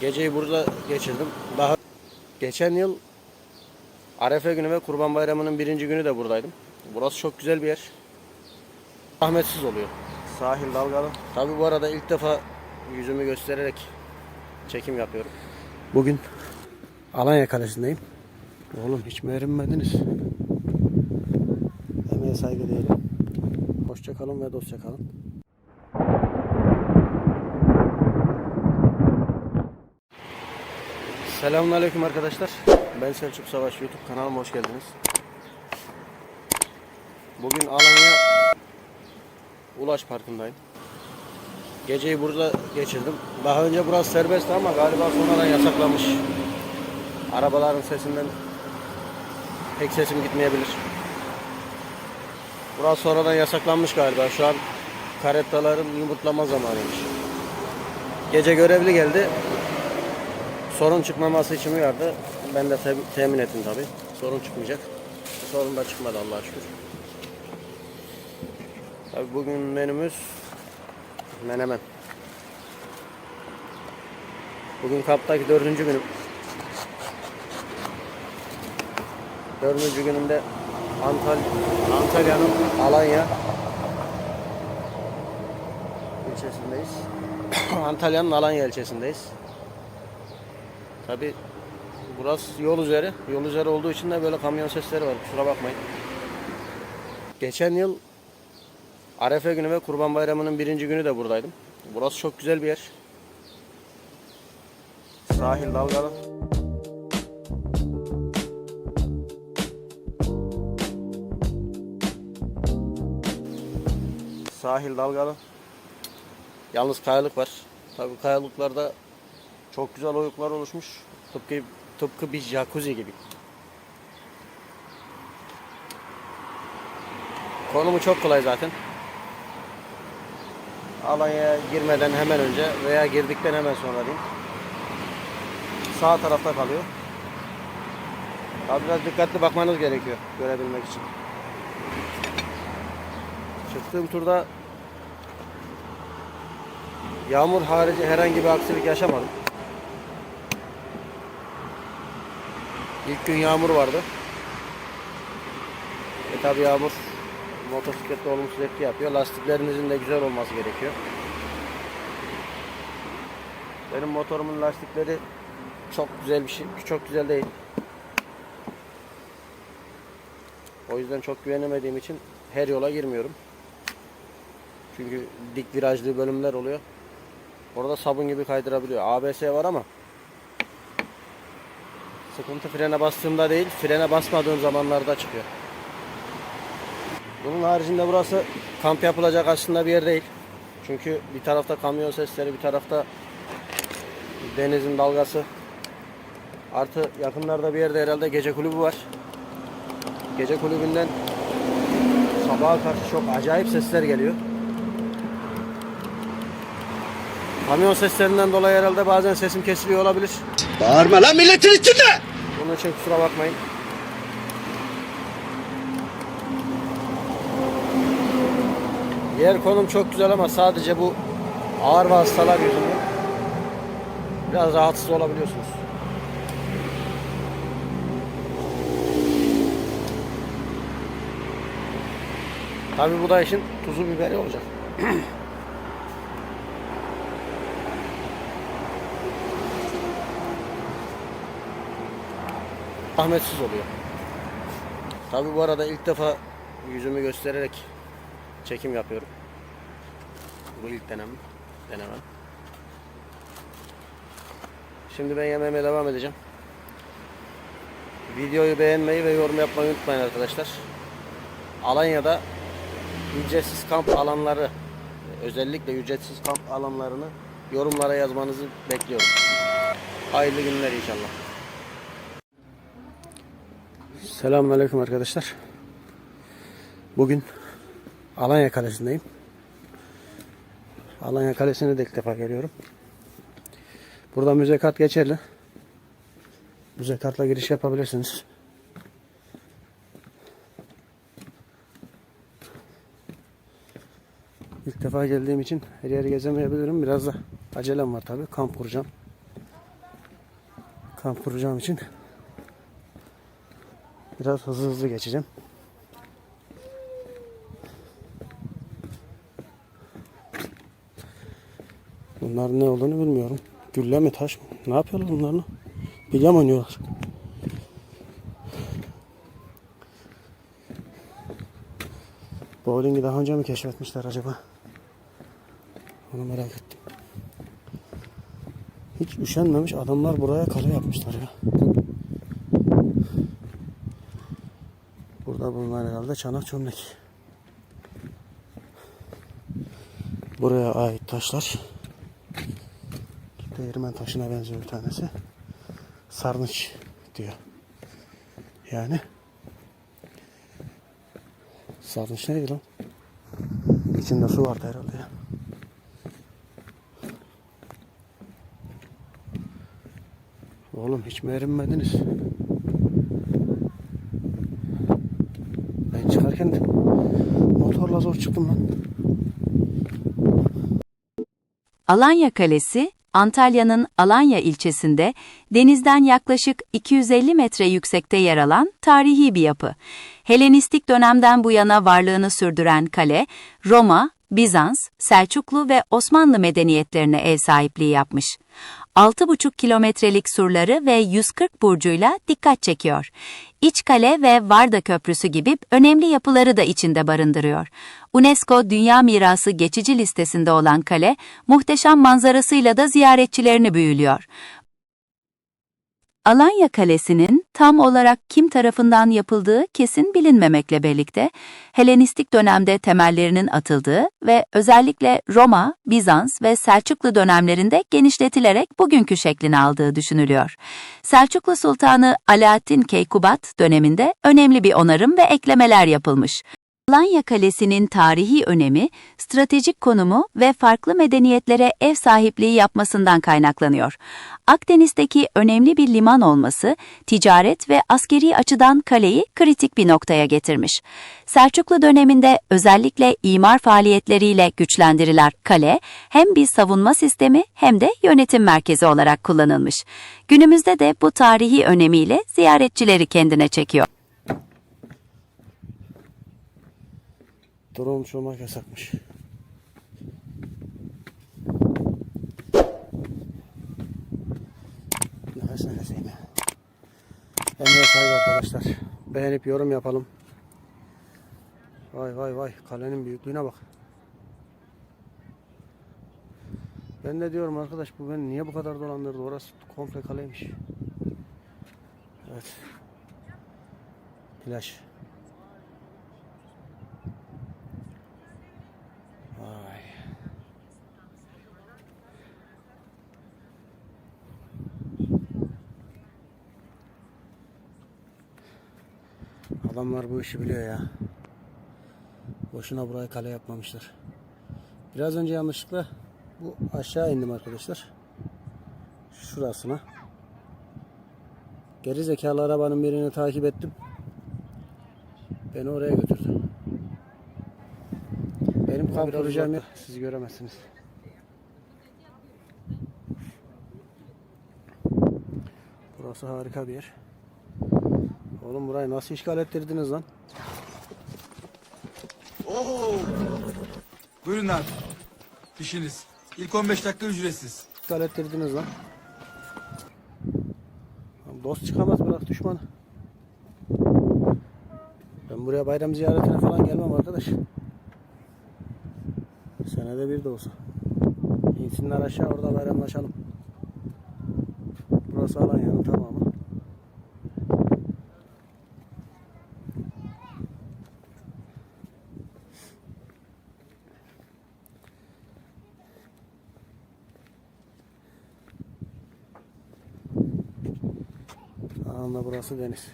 Geceyi burada geçirdim. Daha geçen yıl Arefe günü ve Kurban Bayramı'nın birinci günü de buradaydım. Burası çok güzel bir yer. Zahmetsiz oluyor. Sahil dalgalı. Tabi bu arada ilk defa yüzümü göstererek çekim yapıyorum. Bugün Alanya Kalesi'ndeyim. Oğlum hiç mi erinmediniz? Emeğe saygı diyelim. Hoşça kalın ve dostça Selamünaleyküm arkadaşlar. Ben Selçuk Savaş YouTube kanalıma hoş geldiniz. Bugün Alanya Ulaş Parkı'ndayım. Geceyi burada geçirdim. Daha önce burası serbestti ama galiba sonradan yasaklanmış. Arabaların sesinden pek sesim gitmeyebilir. Burası sonradan yasaklanmış galiba. Şu an karettaların yumurtlama zamanıymış. Gece görevli geldi. Sorun çıkmaması için uyardı. Ben de te- temin ettim tabi. Sorun çıkmayacak. Sorun da çıkmadı Allah'a şükür. Tabi bugün menümüz menemen. Bugün kamptaki dördüncü günüm. Dördüncü günümde Antalya, Antalya'nın Alanya ilçesindeyiz. Antalya'nın Alanya ilçesindeyiz. Tabi burası yol üzeri. Yol üzeri olduğu için de böyle kamyon sesleri var. Kusura bakmayın. Geçen yıl Arefe günü ve Kurban Bayramı'nın birinci günü de buradaydım. Burası çok güzel bir yer. Sahil dalgalı. Sahil dalgalı. Yalnız kayalık var. Tabi kayalıklarda çok güzel oyuklar oluşmuş. Tıpkı tıpkı bir jacuzzi gibi. Konumu çok kolay zaten. Alanya'ya girmeden hemen önce veya girdikten hemen sonra diyeyim. Sağ tarafta kalıyor. Tabi biraz dikkatli bakmanız gerekiyor görebilmek için. Çıktığım turda yağmur harici herhangi bir aksilik yaşamadım. İlk gün yağmur vardı. E tabi yağmur motosiklette olumsuz etki yapıyor. Lastiklerinizin de güzel olması gerekiyor. Benim motorumun lastikleri çok güzel bir şey, çok güzel değil. O yüzden çok güvenemediğim için her yola girmiyorum. Çünkü dik virajlı bölümler oluyor. Orada sabun gibi kaydırabiliyor. ABS var ama sıkıntı frene bastığımda değil, frene basmadığım zamanlarda çıkıyor. Bunun haricinde burası kamp yapılacak aslında bir yer değil. Çünkü bir tarafta kamyon sesleri, bir tarafta denizin dalgası. Artı yakınlarda bir yerde herhalde gece kulübü var. Gece kulübünden sabaha karşı çok acayip sesler geliyor. Kamyon seslerinden dolayı herhalde bazen sesim kesiliyor olabilir. Bağırma lan milletin içinde. Bunun için kusura bakmayın. Yer konum çok güzel ama sadece bu ağır vasıtalar yüzünden biraz rahatsız olabiliyorsunuz. Tabii bu da işin tuzu biberi olacak. Ahmetsiz oluyor. Tabii bu arada ilk defa yüzümü göstererek çekim yapıyorum. Bu ilk denem, denemem. Şimdi ben yemeğime devam edeceğim. Videoyu beğenmeyi ve yorum yapmayı unutmayın arkadaşlar. Alanya'da ücretsiz kamp alanları, özellikle ücretsiz kamp alanlarını yorumlara yazmanızı bekliyorum. Hayırlı günler inşallah. Selamünaleyküm arkadaşlar. Bugün Alanya Kalesi'ndeyim. Alanya Kalesi'ne de ilk defa geliyorum. Burada müze kart geçerli. Müze kartla giriş yapabilirsiniz. İlk defa geldiğim için her yeri gezemeyebilirim. Biraz da acelem var tabi. Kamp kuracağım. kamp kuracağım için biraz hızlı hızlı geçeceğim. Bunların ne olduğunu bilmiyorum. Gülle mi taş mı? Ne yapıyorlar bunlarla? Bilye mi oynuyorlar? Bowling'i daha önce mi keşfetmişler acaba? Onu merak ettim. Hiç üşenmemiş adamlar buraya kale yapmışlar ya. Burada bulunan herhalde çanak çömlek. Buraya ait taşlar. Değirmen taşına benziyor bir tanesi. Sarnıç diyor. Yani sarnıç neydi lan? İçinde su vardı herhalde ya. Oğlum hiç mi erinmediniz? Ben çıkarken de zor çıktım lan. Alanya Kalesi, Antalya'nın Alanya ilçesinde denizden yaklaşık 250 metre yüksekte yer alan tarihi bir yapı. Helenistik dönemden bu yana varlığını sürdüren kale, Roma, Bizans, Selçuklu ve Osmanlı medeniyetlerine ev sahipliği yapmış. 6,5 kilometrelik surları ve 140 burcuyla dikkat çekiyor. İç kale ve Varda Köprüsü gibi önemli yapıları da içinde barındırıyor. UNESCO Dünya Mirası geçici listesinde olan kale, muhteşem manzarasıyla da ziyaretçilerini büyülüyor. Alanya Kalesi'nin tam olarak kim tarafından yapıldığı kesin bilinmemekle birlikte, Helenistik dönemde temellerinin atıldığı ve özellikle Roma, Bizans ve Selçuklu dönemlerinde genişletilerek bugünkü şeklini aldığı düşünülüyor. Selçuklu Sultanı Alaaddin Keykubat döneminde önemli bir onarım ve eklemeler yapılmış. Alanya Kalesi'nin tarihi önemi, stratejik konumu ve farklı medeniyetlere ev sahipliği yapmasından kaynaklanıyor. Akdeniz'deki önemli bir liman olması, ticaret ve askeri açıdan kaleyi kritik bir noktaya getirmiş. Selçuklu döneminde özellikle imar faaliyetleriyle güçlendirilen kale, hem bir savunma sistemi hem de yönetim merkezi olarak kullanılmış. Günümüzde de bu tarihi önemiyle ziyaretçileri kendine çekiyor. Drone uçurmak yasakmış. Nefes nefeseyim. Emre saygı arkadaşlar. Beğenip yorum yapalım. Vay vay vay. Kalenin büyüklüğüne bak. Ben de diyorum arkadaş bu beni niye bu kadar dolandırdı? Orası komple kaleymiş. Evet. Plaj. Vay. Adamlar bu işi biliyor ya. Boşuna burayı kale yapmamışlar. Biraz önce yanlışlıkla bu aşağı indim arkadaşlar. Şurasına. Geri zekalı arabanın birini takip ettim. Beni oraya götürdü. Benim kamp kuracağım yer siz göremezsiniz. Burası harika bir yer. Oğlum burayı nasıl işgal ettirdiniz lan? Buyurun abi. Fişiniz. İlk 15 dakika ücretsiz. İşgal ettirdiniz lan. Lan Dost çıkamaz bırak düşmanı. Ben buraya bayram ziyaretine falan gelmem arkadaş. Senede bir de olsa. İnsinler aşağı orada bayramlaşalım. Burası Alanya'nın tamamı. Burası deniz.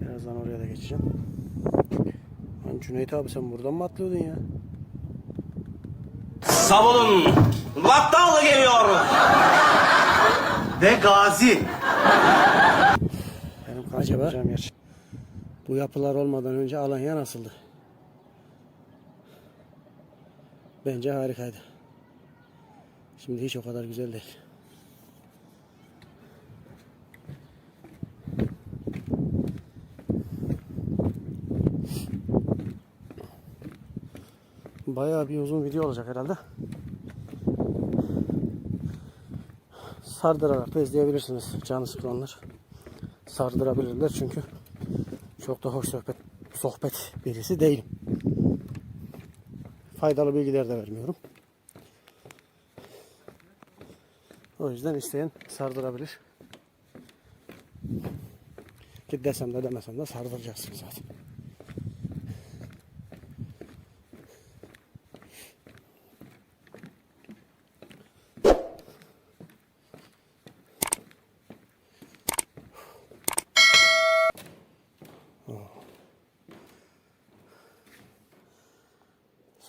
Birazdan oraya da geçeceğim. Lan Cüneyt abi sen buradan mı atlıyordun ya? Savunun. Vaktalı geliyor. Ve gazi. Benim acaba yer. Bu yapılar olmadan önce Alanya nasıldı? Bence harikaydı. Şimdi hiç o kadar güzel değil. Bayağı bir uzun video olacak herhalde. Sardırarak da izleyebilirsiniz canı sıkılanlar. Sardırabilirler çünkü çok da hoş sohbet sohbet birisi değilim. Faydalı bilgiler de vermiyorum. O yüzden isteyen sardırabilir. Ki desem de demesem de sardıracaksın zaten.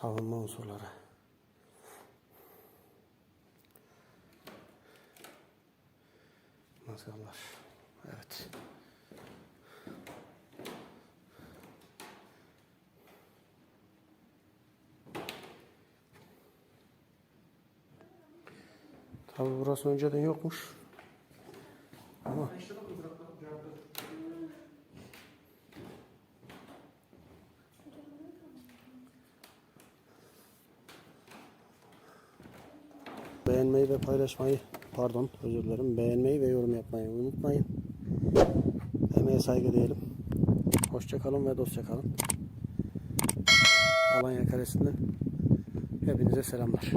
Savunma unsurları. Maşallah. Evet. Tabi burası önceden yokmuş. Beğenmeyi ve paylaşmayı pardon özür dilerim beğenmeyi ve yorum yapmayı unutmayın. Emeğe saygı diyelim. Hoşça kalın ve dostça kalın. Alanya Kalesi'nden hepinize selamlar.